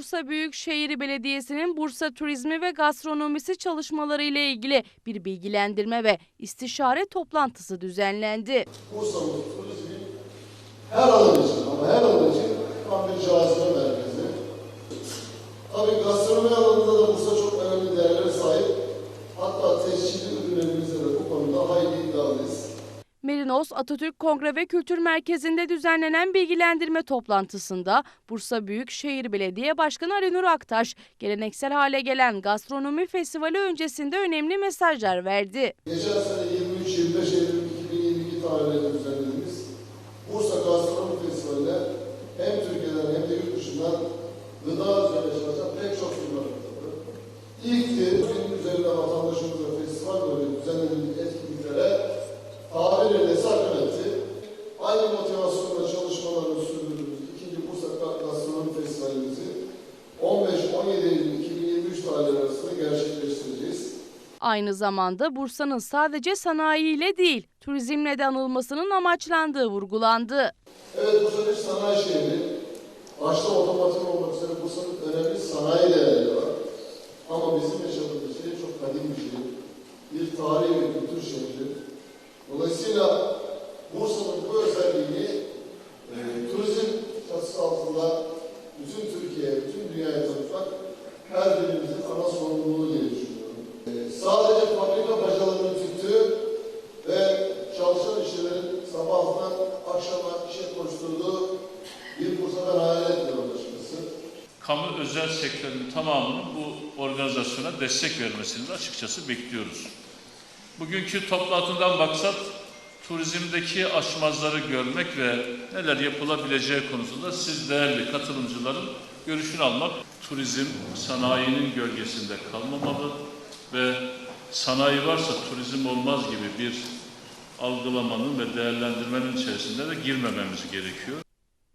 Bursa Büyükşehir Belediyesi'nin Bursa Turizmi ve Gastronomisi çalışmaları ile ilgili bir bilgilendirme ve istişare toplantısı düzenlendi. Bursa'mız turizmin her alan için ama her alan için tam bir cazibe merkezi. Tabii Merinos Atatürk Kongre ve Kültür Merkezi'nde düzenlenen bilgilendirme toplantısında Bursa Büyükşehir Belediye Başkanı Ali Nur Aktaş, geleneksel hale gelen gastronomi festivali öncesinde önemli mesajlar verdi. Geçen sene 23-25 Eylül 2022 tarihlerinde düzenlediğimiz Bursa Gastronomi Festivali'ne hem Türkiye'den hem de yurt dışından gıda üzerine çalışan pek çok firma katıldı. İlkti, günün üzerinde vatandaşımızla festival böyle düzenlediğimiz etkinliklere Aynı motivasyonla çalışmalarını sürdürdüğümüz ikinci Bursa Gastronomi Festivalimizi 15-17 Eylül 2023 tarihleri arasında gerçekleştireceğiz. Aynı zamanda Bursa'nın sadece sanayiyle değil, turizmle de anılmasının amaçlandığı vurgulandı. Evet Bursa bir sanayi şehri. Başta otomotiv olmak üzere Bursa'nın önemli sanayi değerleri var. Ama bizim yaşadığımız şehir çok kadim bir şehir. Bir tarihi ve kültür şehri. Dolayısıyla Bursa'nın bu özelliğini e, turizm çatısı altında bütün Türkiye'ye, bütün dünyaya tanıtmak her birimizin ana sorumluluğu diye düşünüyorum. E, sadece fabrika bacalarının tüttüğü ve çalışan işçilerin sabahından akşama işe koşturduğu bir Bursa hayal etmiyorum açıkçası. kamu özel sektörün tamamının bu organizasyona destek vermesini de açıkçası bekliyoruz. Bugünkü toplantından maksat turizmdeki aşmazları görmek ve neler yapılabileceği konusunda siz değerli katılımcıların görüşünü almak. Turizm sanayinin gölgesinde kalmamalı ve sanayi varsa turizm olmaz gibi bir algılamanın ve değerlendirmenin içerisinde de girmememiz gerekiyor.